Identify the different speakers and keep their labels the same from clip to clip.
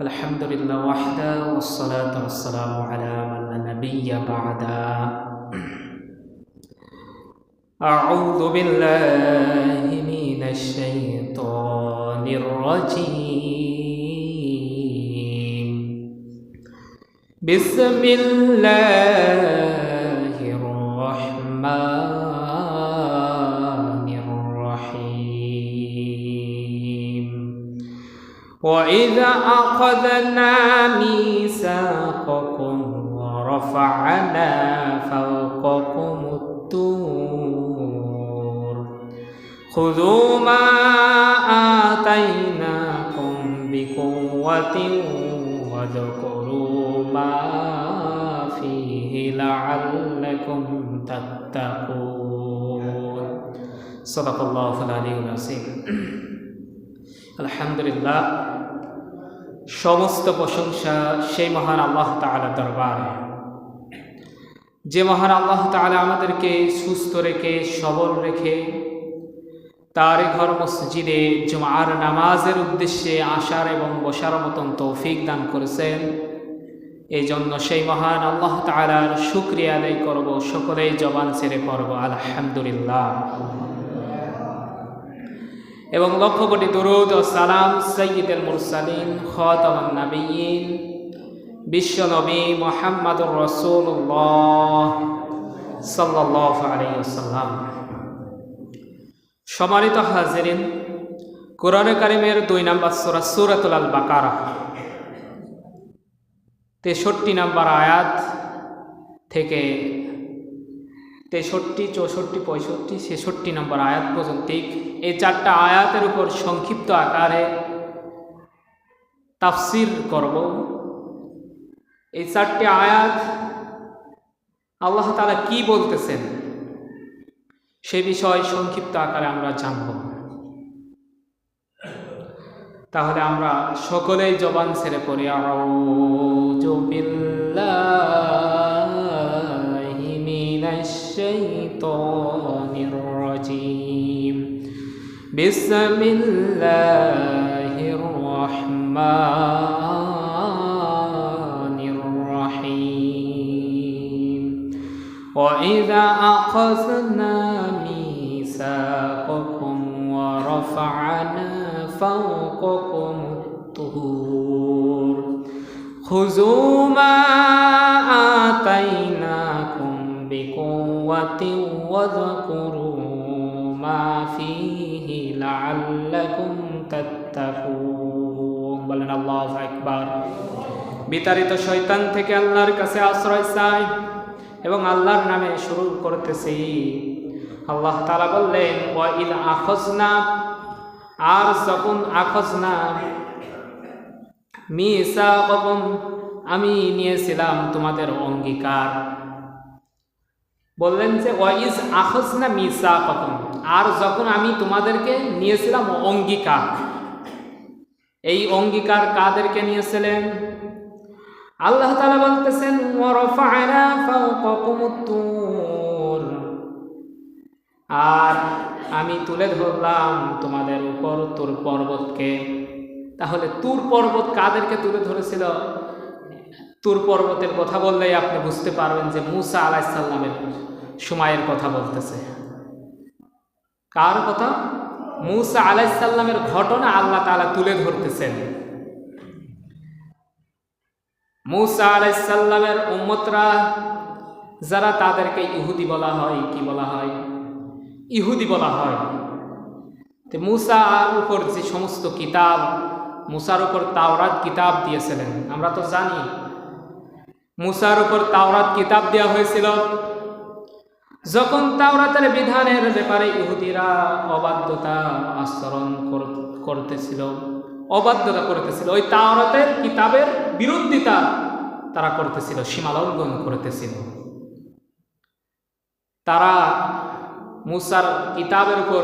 Speaker 1: الحمد لله وحده والصلاة والسلام على من نبي بعده. أعوذ بالله من الشيطان الرجيم. بسم الله. أخذنا ميثاقكم ورفعنا فوقكم الطور خذوا ما آتيناكم بقوة واذكروا ما فيه لعلكم تتقون صدق الله العلي العظيم الحمد لله সমস্ত প্রশংসা সেই মহান আল্লাহ তাআলা দরবারে। যে মহান আল্লাহ তালা আমাদেরকে সুস্থ রেখে, সবল রেখে তার ঘর মসজিদে জুমার নামাজের উদ্দেশ্যে আসার এবং বসার মতন তৌফিক দান করেছেন এই জন্য সেই মহান আল্লাহ তাআলার শুক্রিয়া আদায় করব, সকলেই জবান ছেড়ে পড়ব, আলহামদুলিল্লাহ। এবং লক্ষ কোটি দরুদ ও সালাম সৈয়দুল মুরসালিন, খতামান নাবিয়িন বিশ্ব নবী মোহাম্মদুর রসুল্লাহ সাল্লাহ আলাইসাল্লাম সম্মানিত হাজিরিন, কোরআনে কারিমের দুই নাম্বার সুরা সুরাতুল আল বাকারা তেষট্টি নাম্বার আয়াত থেকে তেষট্টি, চৌষট্টি, পঁয়ষট্টি, ছেষট্টি নম্বর আয়াত পর্যন্ত। এই চারটা আয়াতের উপর সংক্ষিপ্ত আকারে তাফসির করব। এই চারটি আয়াত আল্লাহ তালা কি বলতেছেন? সে বিষয় সংক্ষিপ্ত আকারে আমরা জানব। তাহলে আমরা সকলেই জবান ছেড়ে পড়ি, আউযু বিল্লাহি بسم الله الرحمن الرحيم. وإذا أخذنا ميثاقكم ورفعنا فوقكم الطهور خذوا ما آتيناكم بقوة واذكروا ما فيه লাআল্লাকুম তাত্তাকুন বলেন, আল্লাহু আকবার। বিতাড়িত শয়তান থেকে আল্লাহর কাছে আশ্রয় চাই এবং আল্লাহর নামে শুরু করতেছি। আল্লাহ তাআলা বললেন ওয়া ইদ আখজনা, আর যখন আখজনা মিসাককুম আমি নিয়েছিলাম তোমাদের অঙ্গীকার বললেন যে, ওয়াইজ আখজনা মিসা কখন আর যখন আমি তোমাদেরকে নিয়েছিলাম অঙ্গীকার, এই অঙ্গীকার কাদেরকে নিয়েছিলেন? আল্লাহ তালা বলতেছেন আর আমি তুলে ধরলাম তোমাদের উপর তোর পর্বতকে। তাহলে তুর পর্বত কাদেরকে তুলে ধরেছিল? তুর পর্বতের কথা বললেই আপনি বুঝতে পারবেন যে মুসা আলাইসাল্লামের সময়ের কথা বলতেছে। কার কথা? মুসা আলাইসাল্লামের ঘটনা আল্লাহ তালা তুলে ধরতেছেন। মুসা আলাইসাল্লামের উম্মতরা, যারা তাদেরকে ইহুদি বলা হয়, কি বলা হয়? ইহুদি বলা হয়। তো মুসার উপর যে সমস্ত কিতাব, মুসার উপর তাওরাত কিতাব দিয়েছিলেন, আমরা তো জানি মুসার উপর তাওরাত কিতাব দেওয়া হয়েছিল। যখন তাওরাতের বিধানের ব্যাপারে ইহুদিরা অবাধ্যতা আচরণ করতেছিল, অবাধ্যতা করতেছিল, ওই তাওরাতের কিতাবের বিরোধিতা তারা করতেছিল সীমালঙ্ঘন করতেছিল। তারা মুসার কিতাবের উপর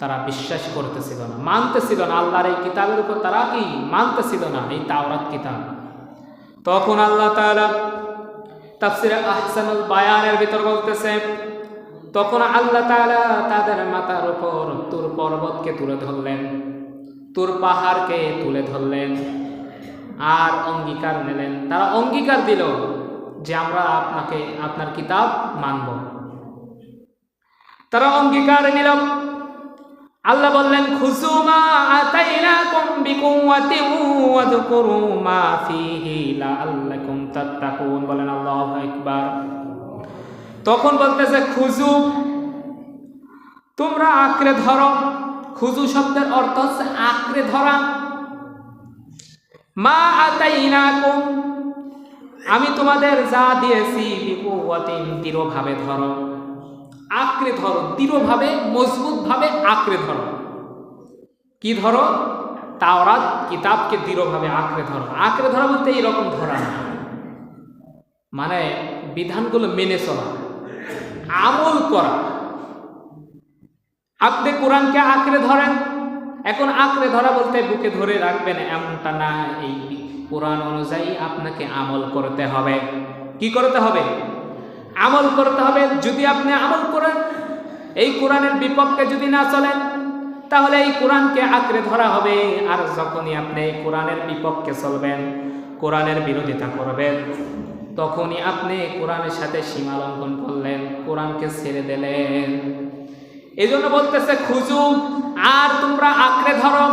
Speaker 1: তারা বিশ্বাস করতেছিল না, মানতেছিল না, আল্লাহর এই কিতাবের উপর তারা কি মানতেছিল না, এই তাওরাত কিতাব। তখন আল্লাহ তাআলা তাফসিরে আহসানুল বায়ানের ভিতর বলতেছে, তখন আল্লাহ তালা তাদের মাথার উপর তুর পর্বতকে তুলে ধরলেন, তুর পাহাড়কে তুলে ধরলেন আর অঙ্গীকার নিলেন। তারা অঙ্গীকার দিল যে আমরা আপনাকে, আপনার কিতাব মানব। তারা অঙ্গীকার নিল। আল্লাহ বললেন মা তখন বলতেছে খুজু তোমরা আঁকড়ে ধরো। খুজু শব্দের অর্থ হচ্ছে আঁকড়ে ধরা। মা আতাইনাকুম, আমি তোমাদের যা দিয়েছি বিকুওয়াতিন দৃঢ়ভাবে ধরো। আঁকড়ে ধরো, দৃঢ়ভাবে, মজবুতভাবে আঁকড়ে ধরো। কি ধরো? তাওরাত কিতাবকে দৃঢ়ভাবে আঁকড়ে ধরো। আঁকড়ে ধরা বলতে এইরকম ধরা মানে বিধানগুলো মেনে চলা। আমল করা। আপনি কোরআনকে আঁকড়ে ধরেন। এখন আঁকড়ে ধরা বলতে বুকে ধরে রাখবেন, এমনটা না, এই কোরআন অনুযায়ী আপনাকে আমল করতে হবে। কি করতে হবে? আমল করতে হবে। যদি আপনি আমল করেন, এই কোরআনের বিপক্ষে যদি না চলেন, তাহলে এই কোরআনকে আঁকড়ে ধরা হবে। আর যখনই আপনি এই কোরআনের বিপক্ষে চলবেন, কোরআনের বিরোধিতা করবেন, তখনই আপনি কোরআনের সাথে সীমা লঙ্ঘন করলেন, কোরআনকে ছেড়ে দিলেন। এই জন্য বলতেছে, খুঁজু, আর তোমরা আঁকড়ে ধরো।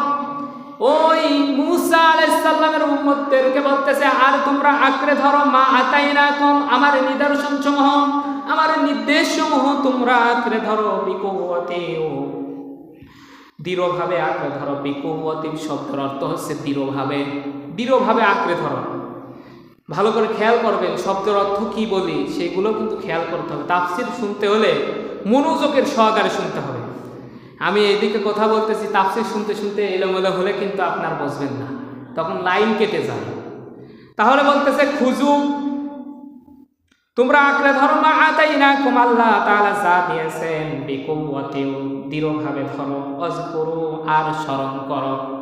Speaker 1: ওই মুসা আলাইসাল্লামের উম্মতদেরকে বলতেছে, আর তোমরা আঁকড়ে ধরো মা আতাই না কম আমার নিদর্শন সমূহ আমার নির্দেশ সমূহ তোমরা আঁকড়ে ধরো বিকৌতে ও দৃঢ়ভাবে আঁকড়ে ধরো বিকৌতি শব্দের অর্থ হচ্ছে দৃঢ়ভাবে দৃঢ়ভাবে আঁকড়ে ধরো। ভালো করে খেয়াল করবেন, শব্দের অর্থ কি বলি, সেগুলো কিন্তু খেয়াল করতে হবে। তাফসির শুনতে হলে মনোযোগের সহকারে শুনতে হবে। আমি এদিকে কথা বলতেছি, তাফসির শুনতে শুনতে এলোমেলো হলে কিন্তু আপনার বসবেন না। তখন লাইন কেটে যাবে তাহলে বলতেছে, খুজু, তোমরা আঁকড়ে ধরো, মা আতাই না কুম আল্লাহ তাআলা যা দিয়েছেন বিকুওয়াতিও দৃঢ়ভাবে ধরো অজ করো আর স্মরণ করো।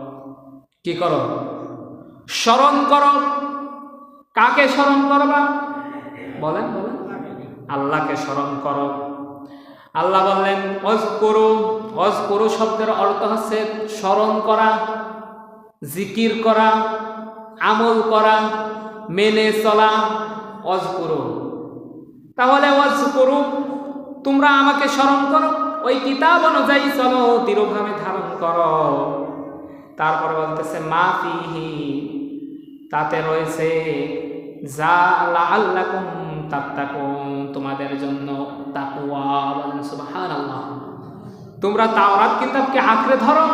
Speaker 1: কি করো? স্মরণ করো। কাকে স্মরণ করবা? বলেন বলেন। আল্লাহকে স্মরণ করো। আল্লাহ বললেন অজ করো অজ করো শব্দের অর্থ হচ্ছে স্মরণ করা, জিকির করা, আমল করা, মেনে চলা অজ করো তাহলে অজ করো তোমরা আমাকে স্মরণ করো, ওই কিতাব অনুযায়ী চলো, দৃঢ়ভাবে ধারণ করো। তারপরে বলতেছে, মা ফিহি, তাতে রয়েছে, যা লাআল্লাকুম তাত্তাকুন, তোমাদের জন্য তোমরা তাওরাত কিতাবকে আঁকড়ে ধরো।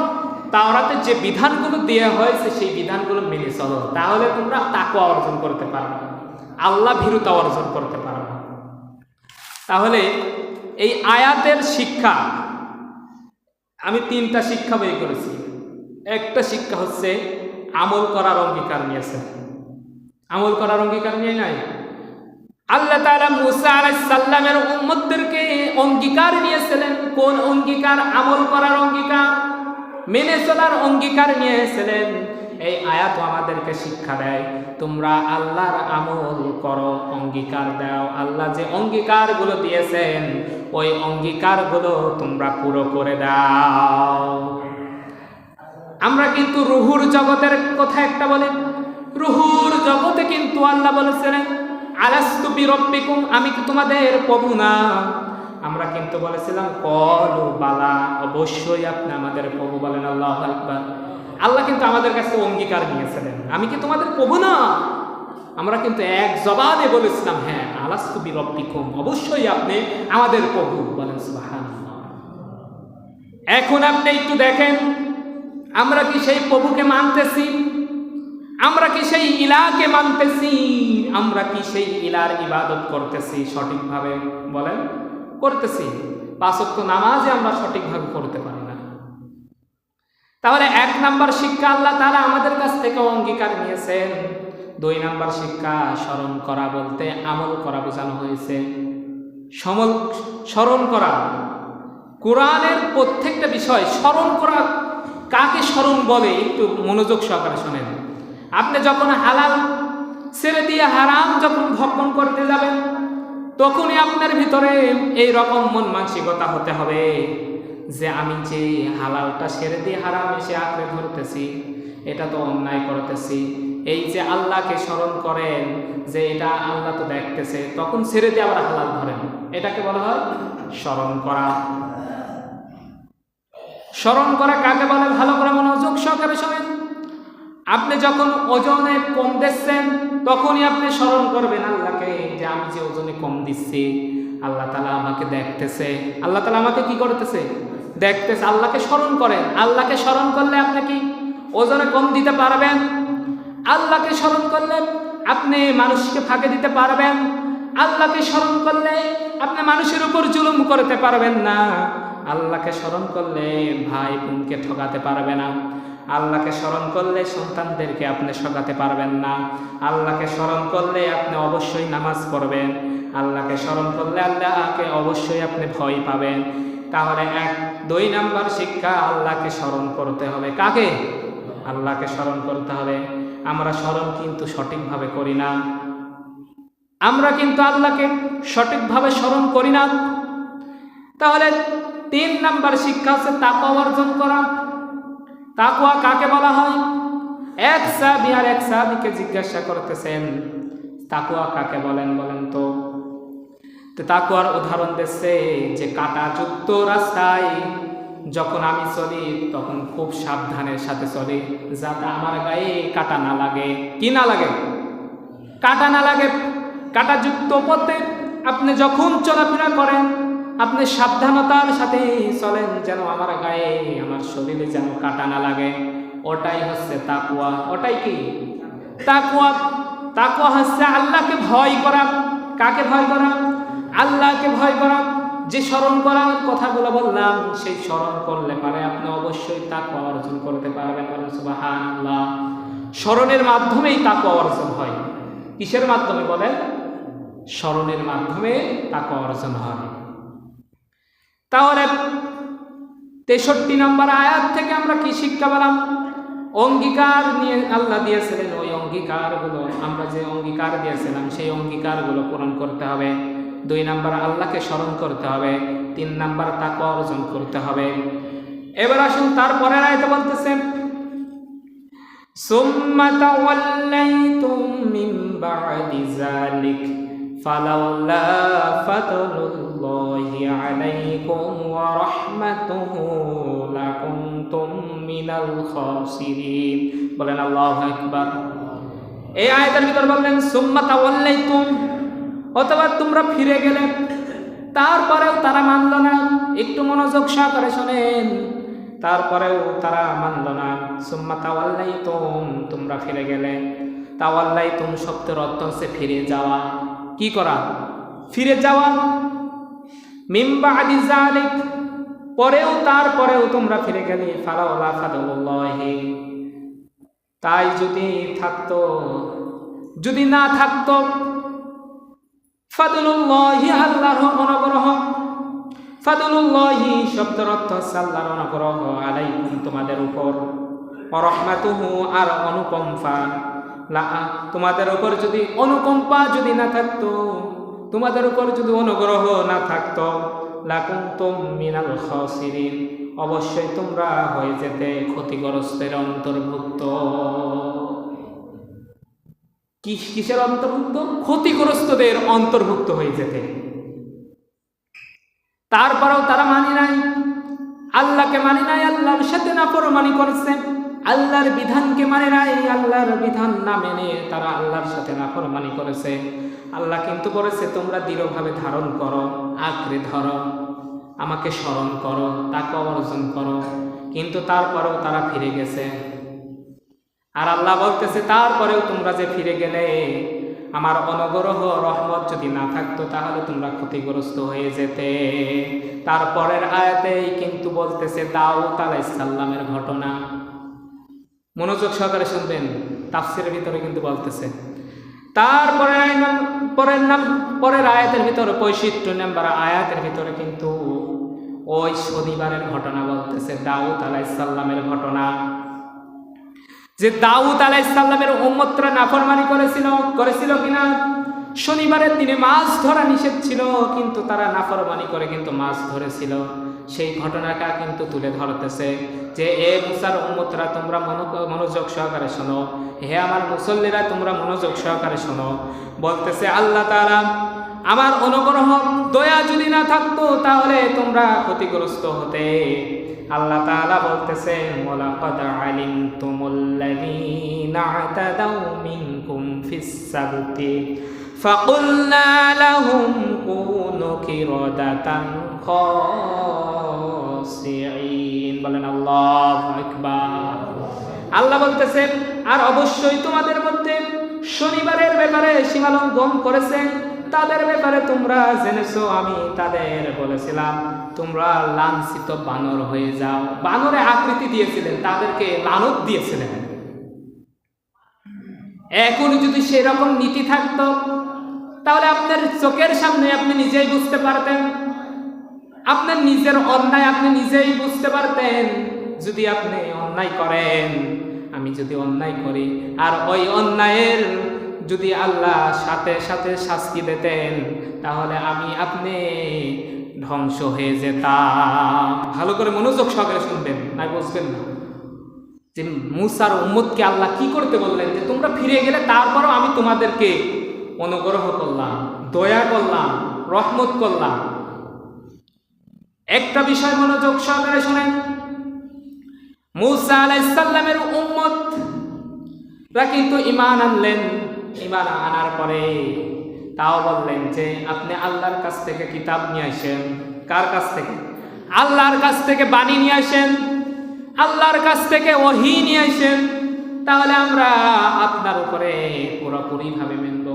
Speaker 1: তাওরাতে যে বিধানগুলো দেওয়া হয়েছে, সেই বিধানগুলো মেনে চলো। তাহলে তোমরা তাকওয়া অর্জন করতে পারবে। আল্লাহ ভীরুতা অর্জন করতে পারবে। তাহলে এই আয়াতের শিক্ষা, আমি তিনটা শিক্ষা বই করেছি। একটা শিক্ষা হচ্ছে, আমল করার অঙ্গীকার নিয়েছে। আমল করার অঙ্গীকার নিয়ে নাই? আল্লাহ তাআলা মুসা আলাইহিস সালামের উম্মতদেরকে অঙ্গীকার নিয়েছিলেন, কোন অঙ্গীকার? আমল করার অঙ্গীকার? মেনে চলার অঙ্গীকার নিয়েছিলেন। এই আয়াত আমাদেরকে শিক্ষা দেয়, তোমরা আল্লাহর আমল করো, অঙ্গীকার দাও। আল্লাহ যে অঙ্গীকারগুলো দিয়েছেন, ওই অঙ্গীকারগুলো তোমরা পুরো করে দাও। আমরা কিন্তু রুহুর জগতের কথা একটা বলি। রুহুর জগতে কিন্তু আল্লাহ বলেছিলেন, আলাস্তু বিরব্বিকুম, আমি কি তোমাদের প্রভু না? আমরা কিন্তু বলেছিলাম, কলু বালা, অবশ্যই আপনি আমাদের প্রভু বলেন, আল্লাহ আকবার। আল্লাহ কিন্তু আমাদের কাছে অঙ্গীকার নিয়েছিলেন আমি কি তোমাদের প্রভু না? আমরা কিন্তু এক জবাবে বলেছিলাম হ্যাঁ আলাস্তু বিরব্বিকুম, অবশ্যই আপনি আমাদের প্রভু বলেন, সুবহানাল্লাহ। এখন আপনি একটু দেখেন, আমরা কি সেই প্রভুকে মানতেছি? আমরা কি সেই ইলাকে মানতেছি? আমরা কি সেই ইলার ইবাদত করতেছি সঠিকভাবে বলেন? করতেছি পাঁচক্য নামাজে আমরা সঠিকভাবে করতে পারি না। তাহলে এক নাম্বার শিক্ষা আল্লাহ তারা আমাদের কাছ থেকে অঙ্গীকার নিয়েছেন। দুই নাম্বার শিক্ষা, স্মরণ করা বলতে আমল করা বোঝানো হয়েছে। সমল স্মরণ করা। কোরআনের প্রত্যেকটা বিষয় স্মরণ করা কাকে স্মরণ বলে একটু মনোযোগ সহকারে শোনেন। আপনি যখন হালাল ছেড়ে দিয়ে হারাম যখন ভক্ষণ করতে যাবেন তখনই আপনার ভিতরে এই রকম মন মানসিকতা হতে হবে যে আমি যে হালালটা ছেড়ে দিয়ে হারাম এসে আঁকড়ে ধরতেছি, এটা তো অন্যায় করতেছি। এই যে আল্লাহকে স্মরণ করেন যে এটা আল্লাহ তো দেখতেছে, তখন ছেড়ে দিয়ে আবার হালাল ধরেন। এটাকে বলা হয় স্মরণ করা। স্মরণ করা কাকে বলে? ভালো করে মনোযোগ সহকারে শোনেন। আপনি যখন ওজনে কম দিচ্ছেন, তখনই আপনি স্মরণ করবেন আল্লাহকে যে আমি যে ওজনে কম দিচ্ছি, আল্লাহ তালা আমাকে দেখতেছে। আল্লাহ তালা আমাকে কি করতেছে? দেখতেছে, আল্লাহকে স্মরণ করেন। আল্লাহকে স্মরণ করলে আপনি কি ওজনে কম দিতে পারবেন? আল্লাহকে স্মরণ করলে আপনি মানুষকে ফাঁকে দিতে পারবেন? আল্লাহকে স্মরণ করলে আপনি মানুষের উপর জুলুম করতে পারবেন না। আল্লাহকে স্মরণ করলে ভাই বোনকে ঠকাতে পারবে না। আল্লাহকে স্মরণ করলে সন্তানদেরকে আপনি ঠকাতে পারবেন না। আল্লাহকে স্মরণ করলে আপনি অবশ্যই নামাজ পড়বেন। আল্লাহকে স্মরণ করলে আল্লাহকে অবশ্যই আপনি ভয় পাবেন। তাহলে এক, দুই নাম্বার শিক্ষা, আল্লাহকে স্মরণ করতে হবে। কাকে? আল্লাহকে স্মরণ করতে হবে। আমরা স্মরণ কিন্তু সঠিকভাবে করি না। আমরা কিন্তু আল্লাহকে সঠিকভাবে স্মরণ করি না। তাহলে তিন নাম্বার শিক্ষা হচ্ছে তাকওয়া অর্জন করা। তাকওয়া কাকে বলা হয়? এক সাহাবি আর এক সাহাবিকে জিজ্ঞাসা করতেছেন তাকুয়া কাকে বলেন বলেন তো? তাকুয়ার উদাহরণ দিচ্ছে যে কাঁটাযুক্ত রাস্তায় যখন আমি চলি, তখন খুব সাবধানের সাথে চলি, যাতে আমার গায়ে কাটা না লাগে। কি না লাগে? কাটা না লাগে। কাটাযুক্ত পথে আপনি যখন চলাফেরা করেন আপনি সাবধানতার সাথে চলেন যেন আমার গায়ে, আমার শরীরে যেন কাটা না লাগে। ওটাই হচ্ছে তাকুয়া ওটাই কি? তাকুয়া তাকুয়া হচ্ছে আল্লাহকে ভয় করা। কাকে ভয় করা? আল্লাহকে ভয় করা। যে স্মরণ করার কথাগুলো বললাম, সেই স্মরণ করলে পারে আপনি অবশ্যই তাকুয়া অর্জন করতে পারবেন সুবহানাল্লাহ। স্মরণের মাধ্যমেই তাকুয়া অর্জন হয়। কিসের মাধ্যমে বলেন? স্মরণের মাধ্যমে তাকুয়া অর্জন হয়। তাহলে তেষট্টি নম্বর আয়াত থেকে আমরা কি শিক্ষা পেলাম অঙ্গীকার নিয়ে আল্লাহ দিয়েছিলেন ওই অঙ্গীকারগুলো আমরা যে অঙ্গীকার দিয়েছিলাম সেই অঙ্গীকারগুলো পূরণ করতে হবে দুই নাম্বার আল্লাহকে স্মরণ করতে হবে তিন নাম্বার তাকে অর্জন করতে হবে এবার আসুন তারপরে আয়তে বলতেছেন ثم توليتم من بعد ذلك فلولا فضل الله عليكم ورحمته لكنتم من الخاسرين বলেন আল্লাহু আকবার এই আয়াতের ভিতর বললেন সুম্মা তাওয়াল্লাইতুম অথবা তোমরা ফিরে গেলে তারপরেও তারা মানল না একটু মনোযোগ সহকারে শোনেন তারপরেও তারা মানল না সুম্মা তাওয়াল্লাই তুম তোমরা ফিরে গেলে তাওয়াল্লাই তুম শব্দের অর্থ হচ্ছে ফিরে যাওয়া কি করা? ফিরে যাওয়া। মিম্বা আদি জালিক পরেও, তারপরেও তোমরা ফিরে গেলে। ফালাউলা ফাদুল্লাহি তাই যদি থাকতো, যদি না থাকতো ফাদুল্লাহি আল্লাহর অনুগ্রহ ফাদুল্লাহি শব্দের অর্থ আল্লাহর অনুগ্রহ আলাইকুম তোমাদের উপর। রহমাতুহু আর অনুকম্পা তোমাদের উপর যদি অনুকম্পা যদি না থাকতো, তোমাদের উপর যদি অনুগ্রহ না থাকতো মিনাল খাসিরিন, অবশ্যই তোমরা হয়ে যেতে ক্ষতিগ্রস্তের অন্তর্ভুক্ত। কিসের অন্তর্ভুক্ত? ক্ষতিগ্রস্তদের অন্তর্ভুক্ত হয়ে যেতে। তারপরেও তারা মানি নাই। আল্লাহকে মানি নাই, আল্লাহর সাথে নাফরমানি করছে। আল্লাহর বিধানকে মানে নাই আল্লাহর বিধান না মেনে তারা আল্লাহর সাথে নাফরমানি করেছে। আল্লাহ কিন্তু বলেছে, তোমরা দৃঢ়ভাবে ধারণ করো, আঁকড়ে ধরো, আমাকে স্মরণ করো, তাকে অর্জন করো। কিন্তু তারপরেও তারা ফিরে গেছে। আর আল্লাহ বলতেছে, তারপরেও তোমরা যে ফিরে গেলে, আমার অনুগ্রহ, রহমত যদি না থাকতো, তাহলে তোমরা ক্ষতিগ্রস্ত হয়ে যেতে। তারপরের আয়াতেই কিন্তু বলতেছে, দাউদ আলাইসাল্লামের ঘটনা। মনোযোগ সহকারে শুনবেন তাফসির ভিতরে কিন্তু বলতেছে। তারপরে পরের নাম, পরের আয়াতের ভিতরে পঁয়ষট্টি নাম্বার আয়াতের ভিতরে কিন্তু ওই শনিবারের ঘটনা বলতেছে, দাউদ আলাইসাল্লামের ঘটনা। যে দাউদ আলাইসাল্লামের উম্মতরা নাফরমানি করেছিল করেছিল কিনা? শনিবারের দিনে মাছ ধরা নিষেধ ছিল, কিন্তু তারা নাফরমানি করে কিন্তু মাছ ধরেছিল। সেই ঘটনাটা কিন্তু তুলে ধরতেছে যে, এ মুসার উম্মতরা, তোমরা মনোযোগ সহকারে শোনো। হে আমার মুসল্লিরা, তোমরা মনোযোগ সহকারে শোনো। বলতেছে আল্লাহ তালা আমার অনুগ্রহ, দয়া যদি না থাকতো, তাহলে তোমরা ক্ষতিগ্রস্ত হতে। আল্লাহ তাআলা বলতেছে, ওয়ালাকাদ আলিমতুমুল্লাযীনা আতাদাউ মিনকুম ফিস সাবতি লাহুম কুনু বলেন আল্লাহু আকবার। আল্লাহ বলতেছেন, আর অবশ্যই তোমাদের মধ্যে শনিবারের ব্যাপারে সীমালঙ্ঘন করেছেন তাদের ব্যাপারে তোমরা জেনেছো, আমি তাদের বলেছিলাম, তোমরা লাঞ্ছিত বানর হয়ে যাও। বানরে আকৃতি দিয়েছিলেন, তাদেরকে লানত দিয়েছিলেন। এখন যদি সেরকম নীতি থাকতো, তাহলে আপনার চোখের সামনে আপনি নিজেই বুঝতে পারতেন আপনার নিজের অন্যায় আপনি নিজেই বুঝতে পারতেন। যদি আপনি অন্যায় করেন, আমি যদি অন্যায় করি, আর ওই অন্যায়ের যদি আল্লাহ সাথে সাথে শাস্তি দিতেন, তাহলে আমি আপনি ধ্বংস হয়ে যেতাম। ভালো করে মনোযোগ সহকারে শুনবেন না বুঝবেন না। যে মুসার উম্মতকে আল্লাহ কি করতে বললেন? যে তোমরা ফিরে গেলে তারপরও আমি তোমাদেরকে অনুগ্রহ করলাম, দয়া করলাম, রহমত করলাম। একটা বিষয় মনোযোগ সহকারে শোনেন। মুসা আলাইসাল্লামের উম্মত রা কিন্তু ইমান আনলেন। ইমান আনার পরে তাও বললেন যে, আপনি আল্লাহর কাছ থেকে কিতাব নিয়ে আসেন। কার কাছ থেকে? আল্লাহর কাছ থেকে বাণী নিয়ে আসেন। আল্লাহর কাছ থেকে ওহি নিয়ে আসেন। তাহলে আমরা আপনার উপরে পুরোপুরিভাবে মেনব।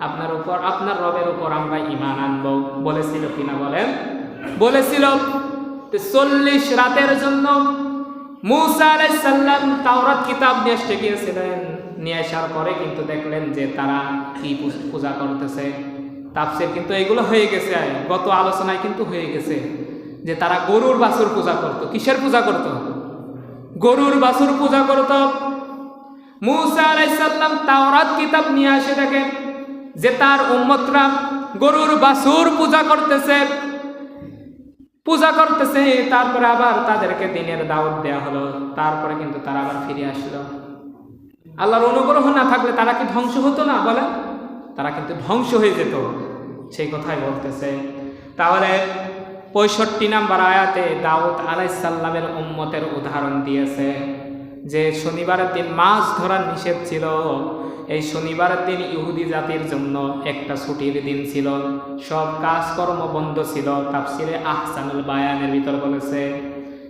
Speaker 1: আপনার উপর, আপনার রবের উপর আমরা ইমান আনব, বলেছিল কিনা বলেন? বলেছিল চল্লিশ রাতের জন্য মুসা আলাইসাল্লাম তাওরাত কিতাব নিয়ে আসতে গিয়েছিলেন। নিয়ে আসার পরে কিন্তু দেখলেন যে তারা কি পূজা করতেছে। তাপসের কিন্তু এগুলো হয়ে গেছে। গত আলোচনায় কিন্তু হয়ে গেছে যে তারা গরুর বাছুর পূজা করত। কিসের পূজা করত? গরুর বাছুর পূজা করত। মুসা আলাইসাল্লাম তাওরাত কিতাব নিয়ে আসে দেখে যে তার উম্মতরা গরুর বাছুর পূজা করতেছে। পূজা করতেছে, তারপরে আবার তাদেরকে দিনের দাওয়াত দেওয়া হলো, তারপরে কিন্তু তারা আবার ফিরে আসলো। আল্লাহর অনুগ্রহ না থাকলে তারা কি ধ্বংস হতো না? বলে তারা কিন্তু ধ্বংস হয়ে যেত। সেই কথাই বলতেছে। তাহলে পঁয়ষট্টি নাম্বার আয়াতে দাউদ আলাইসাল্লামের উম্মতের উদাহরণ দিয়েছে যে, শনিবারের দিন মাছ ধরার নিষেধ ছিল। এই শনিবারের দিন ইহুদি জাতির জন্য একটা ছুটির দিন ছিল। সব কাজকর্ম বন্ধ ছিল। তাফসিরে আহসানুল বায়ানের ভিতর বলেছে।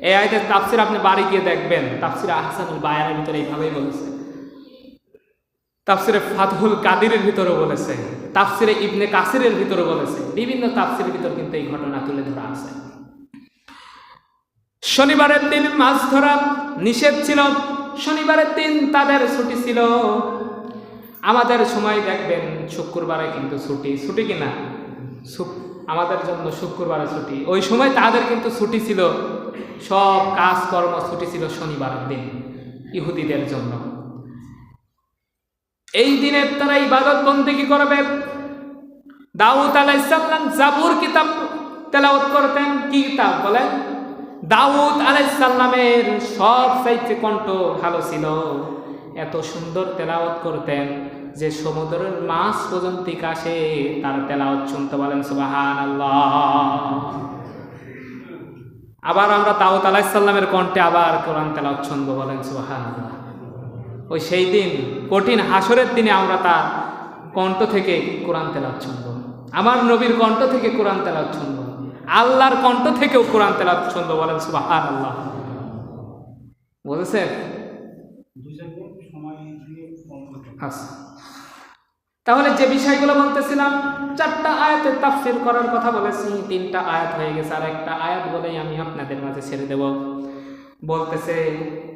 Speaker 1: এই আয়তের তাফসির আপনি বাড়ি গিয়ে দেখবেন। তাফসিরে আহসানুল বায়ানের ভিতরে এইভাবেই বলেছে। তাফসিরে ফাতহুল কাদিরের ভিতরে বলেছে। তাফসিরে ইবনে কাসিরের ভিতরে বলেছে। বিভিন্ন তাফসিরের ভিতর কিন্তু এই ঘটনা তুলে ধরা আছে। শনিবারের দিন মাছ ধরা নিষেধ ছিল। শনিবারের দিন তাদের ছুটি ছিল। আমাদের সময় দেখবেন শুক্রবারে কিন্তু ছুটি ছুটি কিনা? আমাদের জন্য শুক্রবারে ছুটি। ওই সময় তাদের কিন্তু ছুটি ছিল, সব কাজকর্ম ছুটি ছিল শনিবারের দিন, ইহুদিদের জন্য। এই দিনে তারা ইবাদত বন্দেগি করবে? দাউদ আলাইসাল্লাম জাবুর কিতাব তেলাওয়াত করতেন, কি কিতাব বলেন? দাউদ আলাইসাল্লামের সব চাইতে কণ্ঠ ভালো ছিল। এত সুন্দর তেলাওয়াত করতেন। যে সমুদ্রের মাছ পর্যন্ত কাছে তার তেলাওয়াত শুনতে বলেন সুবাহান আবার আমরা দাউদ আলাইসাল্লামের কণ্ঠে আবার কোরআন তেলাওয়াত শুনব বলেন সুবাহান ওই সেই দিন, কঠিন হাসরের দিনে আমরা তার কণ্ঠ থেকে কোরআন তেলাওয়াত শুনব। আমার নবীর কণ্ঠ থেকে কোরআন তেলাওয়াত শুনব। আল্লাহর কণ্ঠ থেকেও কোরআন তেলাওয়াত শুনব বলেন সুবাহান আল্লাহ বুঝেছেন? তাহলে যে বিষয়গুলো বলতেছিলাম, চারটা আয়াতের তাফসির করার কথা বলেছি, তিনটা আয়াত হয়ে গেছে, আর একটা আয়াত বলেই আমি আপনাদের মাঝে ছেড়ে দেব। বলতেছে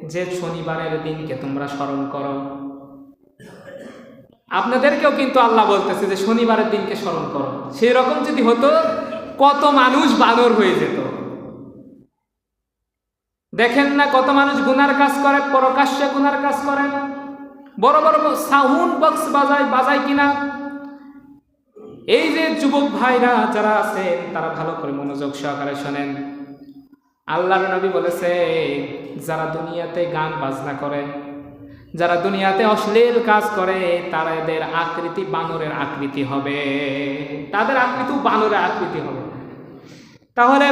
Speaker 1: যে শনিবারের দিনকে তোমরা স্মরণ করো। আপনাদেরকেও কিন্তু আল্লাহ বলতেছে যে শনিবারের দিনকে স্মরণ করো। সেই রকম যদি হতো, কত মানুষ বানর হয়ে যেত। দেখেন না কত মানুষ গুনার কাজ করে, প্রকাশ্যে গুনার কাজ করে। বড় বড় সাউন্ড বক্স বাজায় বাজায় কিনা? এই যে যুবক ভাইরা যারা আছেন, তারা ভালো করে মনোযোগ সহকারে শোনেন। আল্লাহর নবী বলেছে, যারা দুনিয়াতে গান বাজনা করে, যারা দুনিয়াতে অশ্লীল কাজ করে, তারা এদের আকৃতি বানরের আকৃতি হবে। তাদের আকৃতি বানরের আকৃতি হবে। তাহলে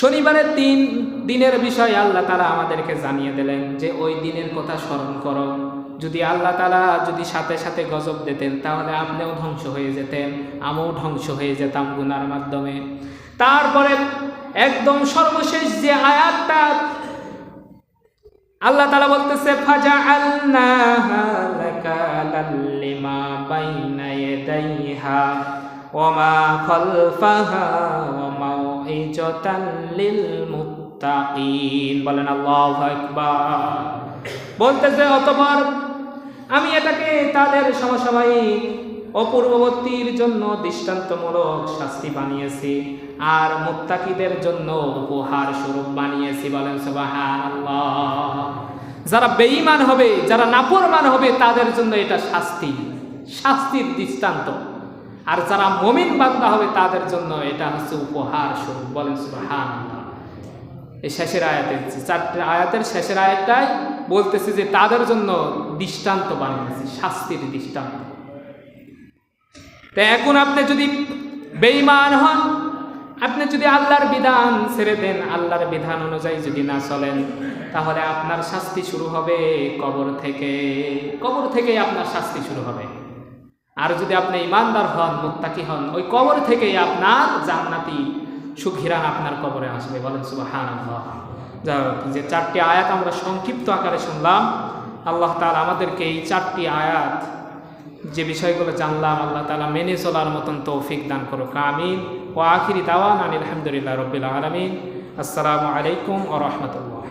Speaker 1: শনিবারের তিন দিনের বিষয় আল্লাহ তালা আমাদেরকে জানিয়ে দিলেন যে ওই দিনের কথা স্মরণ করো। যদি আল্লাহ তালা যদি সাথে সাথে গজব দিতেন, তাহলে আপনিও ধ্বংস হয়ে যেতেন, আমিও ধ্বংস হয়ে যেতাম গুনার মাধ্যমে। তারপরে একদম সর্বশেষ যে আয়াতটা, আল্লাহ তালা বলতেছে ফাজা আল্লাহ ওমা খলফাহা মুত্তাকিন বলেন আল্লাহু বলতেছে, অতঃপর আমি এটাকে তাদের সমসাময়িক অপূর্ববর্তীর জন্য দৃষ্টান্তমূলক শাস্তি বানিয়েছি আর মুত্তাকিদের জন্য উপহার স্বরূপ বানিয়েছি, বলেন যারা বেঈমান হবে, যারা নাফরমান হবে, তাদের জন্য এটা শাস্তি, শাস্তির দৃষ্টান্ত। আর যারা মমিন বান্দা হবে তাদের জন্য এটা হচ্ছে উপহার স্বরূপ। বলেন সুবহানাল্লাহ। এই শেষের আয়াতের চারটে আয়াতের শেষের আয়াতটাই বলতেছে যে তাদের জন্য দৃষ্টান্ত বানিয়েছে, শাস্তির দৃষ্টান্ত। তো এখন আপনি যদি বেইমান হন, আপনি যদি আল্লাহর বিধান ছেড়ে দেন, আল্লাহর বিধান অনুযায়ী যদি না চলেন, তাহলে আপনার শাস্তি শুরু হবে কবর থেকে। কবর থেকে আপনার শাস্তি শুরু হবে। আর যদি আপনি ইমানদার হন, মুত্তাকি হন, ওই কবর থেকেই আপনার জান্নাতি সুখিরান আপনার কবরে আসবে। বলেন সুবাহান যে চারটি আয়াত আমরা সংক্ষিপ্ত আকারে শুনলাম, আল্লাহ তাআলা আমাদেরকে এই চারটি আয়াত যে বিষয়গুলো জানলাম, আল্লাহ তালা মেনে চলার মতন তৌফিক দান করুক। আমিন। ও আখিরি দাওয়ান আনিল আলহামদুলিল্লাহ রবিল আলমিন। আসসালামু আলাইকুম ও রহমতুল্লাহ।